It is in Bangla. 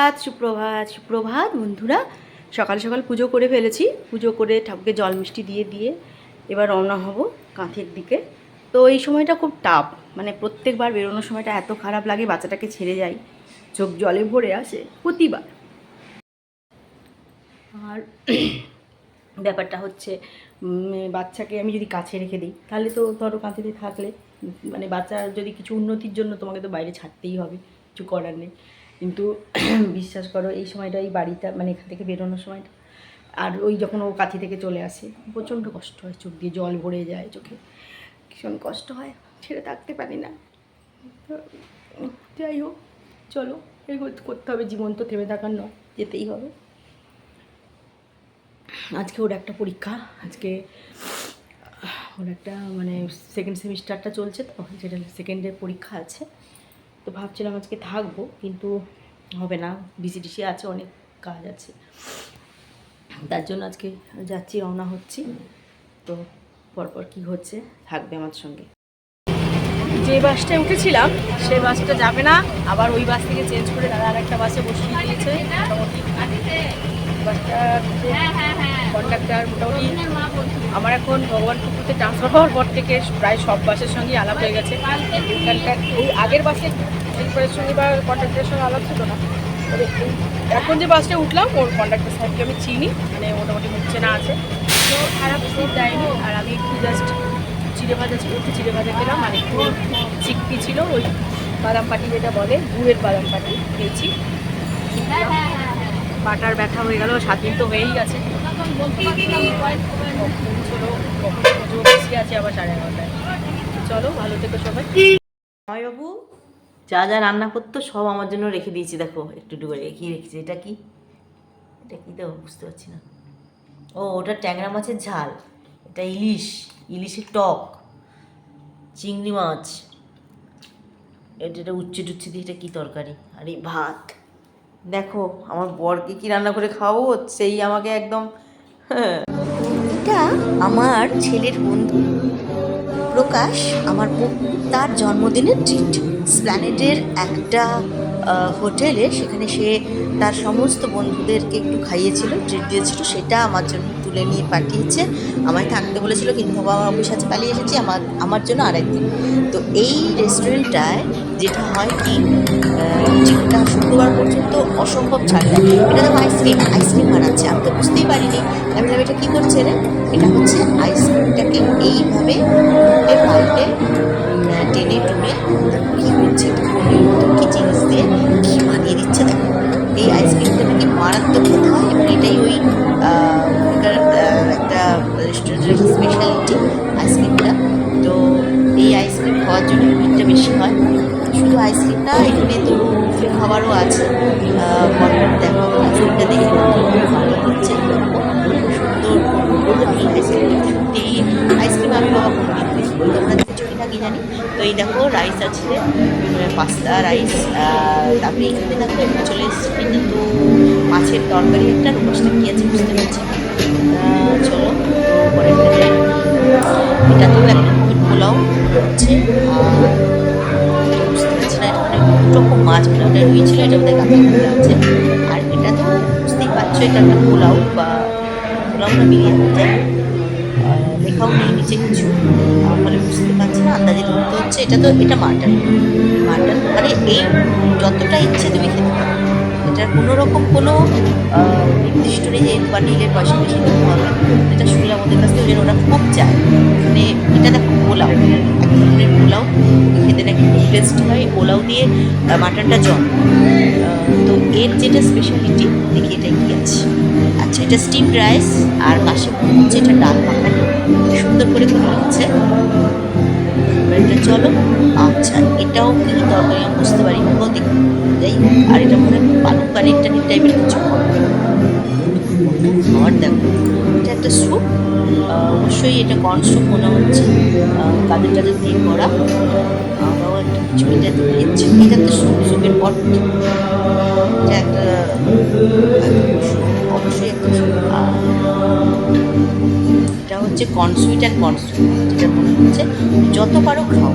সুপ্রভাত সুপ্রভাত সুপ্রভাত বন্ধুরা। সকাল সকাল পুজো করে ফেলেছি। পুজো করে ঠাকুরকে জল মিষ্টি দিয়ে দিয়ে এবার রওনা হব কাঁথের দিকে। তো এই সময়টা খুব টাফ মানে প্রত্যেকবার বেরোনোর সময়টা এত খারাপ লাগে, বাচ্চাটাকে ছেড়ে যাই। চোখ জলে ভরে আসে প্রতিবার। আর ব্যাপারটা হচ্ছে বাচ্চাকে আমি যদি কাছে রেখে দিই, তাহলে তো ধরো কাঁথিতে থাকলে মানে বাচ্চার যদি কিছু উন্নতির জন্য তোমাকে তো বাইরে ছাড়তেই হবে, কিছু করার নেই। কিন্তু বিশ্বাস করো, এই সময়টা, এই বাড়িটা মানে এখান থেকে বেরোনোর সময়টা। আর ওই যখন ও কাঁথি থেকে চলে আসে, প্রচণ্ড কষ্ট হয়, চোখ দিয়ে জল ভরে যায় চোখে। ভীষণ কষ্ট হয়, ছেড়ে থাকতে পারি না। যাই হোক, চলো, এই করতে হবে জীবন তো থেমে থাকার নয়, যেতেই হবে। আজকে ওর একটা পরীক্ষা, আজকে ওর একটা মানে সেকেন্ড সেমিস্টারটা চলছে তো যেটা সেকেন্ডের পরীক্ষা আছে। তো ভাবছিলাম আজকে থাকব, কিন্তু হবে না। বিসি টিসি আছে, অনেক কাজ আছে। তার জন্য আজকে যাচ্ছি, রওনা হচ্ছি। তো পরপর কি হচ্ছে, থাকবে আমার সঙ্গে। যে বাসটায় উঠেছিলাম সেই বাসটা যাবে না। আবার ওই বাস থেকে চেঞ্জ করে দাদা আর একটা বাসে বসিয়ে দিয়েছে। মোটামুটি আমার এখন ভগবান পুকুরতে ট্রান্সফার হওয়ার পর থেকে প্রায় সব বাসের সঙ্গেই আলাপ হয়ে গেছে। এখানকার ওই আগের বাসে হেল্পারের সঙ্গে বা কন্ডাক্টারের সঙ্গে আলাপ ছিল না। এখন যে বাসটা উঠলাম, ওর কন্ডাক্টার সাহেবকে আমি চিনি মানে মোটামুটি হচ্ছে না আছে। তো খারাপ সিট দেয়নি, আর আমি একটু জাস্ট চিড়ে ভাজা ছিল, একটু চিড়ে ভাজা খেলাম, আর একটু চিকপি ছিল, ওই বাদাম পাটি যেটা বলে, গুড়ের বাদাম পাটি খেয়েছি। বাটার ব্যথা হয়ে গেল সাত দিন তো হয়েই গেছে। আছে আবার সাড়ে এগারোটায় চলো ভালো থেকো সবাই। বাবু? যা যা রান্না করতো সব আমার জন্য রেখে দিয়েছি দেখো একটু করে রেখেছি এটা কি? এটা কি দেবো বুঝতে পারছি না। ও ওটা ট্যাংরা মাছের ঝাল এটা ইলিশ ইলিশের টক চিংড়ি মাছ। এটা এটা উচ্ছে টুচ্ছে দিয়ে এটা কী তরকারি? আর এই ভাত। দেখো, আমার বরকে কি রান্না করে খাওয়াবো? সেই আমাকে একদম হ্যাঁ। এটা আমার ছেলের বন্ধু। প্রকাশ, আমার তার জন্মদিনের ট্রিট স্প্ল্যানেডের একটা হোটেলে সেখানে সে তার সমস্ত বন্ধুদেরকে একটু খাইয়েছিল ট্রিট দিয়েছিল, সেটা আমার জন্য। তুলে নিয়ে পাঠিয়েছে। আমায় থাকতে বলেছিল, কিন্তু বাবা অফিস আছে পালিয়ে এসেছি, আমার আমার জন্য আরেকদিন। তো এই রেস্টুরেন্টটায় যেটা হয় কি ঠিকটা শুক্রবার পর্যন্ত অসম্ভব ছাড় দেয় এটা তো আইসক্রিম আইসক্রিম বানাচ্ছে আমি তো বুঝতেই পারিনি। আমি ভাবি এটা কী করছে রে? এটা হচ্ছে আইসক্রিমটাকে এইভাবে পাল্টে টেনে টুনে কী করছে পনির মতো কী জিনিস দিয়ে কী বানিয়ে দিচ্ছে। দেখো, এই আইসক্রিমটা নাকি মারাত্মক খেতে হয়, এবং এটাই ওই এখানে তো খাবারও আছে। পরপর দেখো আইসক্রিমটা দেখে ভালো হচ্ছে সুন্দর এই আইসক্রিম। আইসক্রিম আমি বাবা তোমরা কিনা কি জানি? তো এই দেখো, রাইস আছে পাস্তা, রাইস তারপরে এখানে দেখো, এখানে চলে এসেছি কিন্তু মাছের তরকারি একটা রোবসটা কী আছে বুঝতে পারছি চলো, তো এটা তো এক রকমের পোলাও হচ্ছে। আর মাছ মানে ওটা রুই ছিল এটা বোধহয় মধ্যে আছে। আর এটা তো বুঝতেই পারছ এটা একটা পোলাও বা পোলাও না বিরিয়ানি লেখাও নেই নিচে কিছু। আহ, ফলে বুঝতে পারছি না আন্দাজে ধরতে হচ্ছে। এটা তো এটা মাটন মাটন মানে এই যতটা ইচ্ছে তুমি খেতে পারো। এটার কোনো রকম কোনো নির্দিষ্ট নেই যে বা নীলের বেশি দিতে হবে। এটা শুনলাম ওদের কাছ থেকে ওরা খুব চায়। মানে এটা দেখো পোলাও টেস্ট হয়, পোলাও দিয়ে মাটনটা জম। তো এর যেটা স্পেশালিটি দেখি এটা কি আছে। আচ্ছা এটা স্টিম রাইস আর পাশে হচ্ছে এটা ডাল মাখানি। সুন্দর করে করে হচ্ছে এটা চলো। আচ্ছা এটাও কি তরকারি আমি বুঝতে পারি না। দেখি যাই আর এটা মনে হয় পালক পানির টানির টাইপের কিছু খাবার দেখো এটা একটা স্যুপ। অবশ্যই এটা কর্ন স্যুপ মনে হচ্ছে। গাজর টাজর দিয়ে করা। একটা এটা একটা, অবশ্যই একটা এটা হচ্ছে যেটা মনে হচ্ছে যত পারো খাও।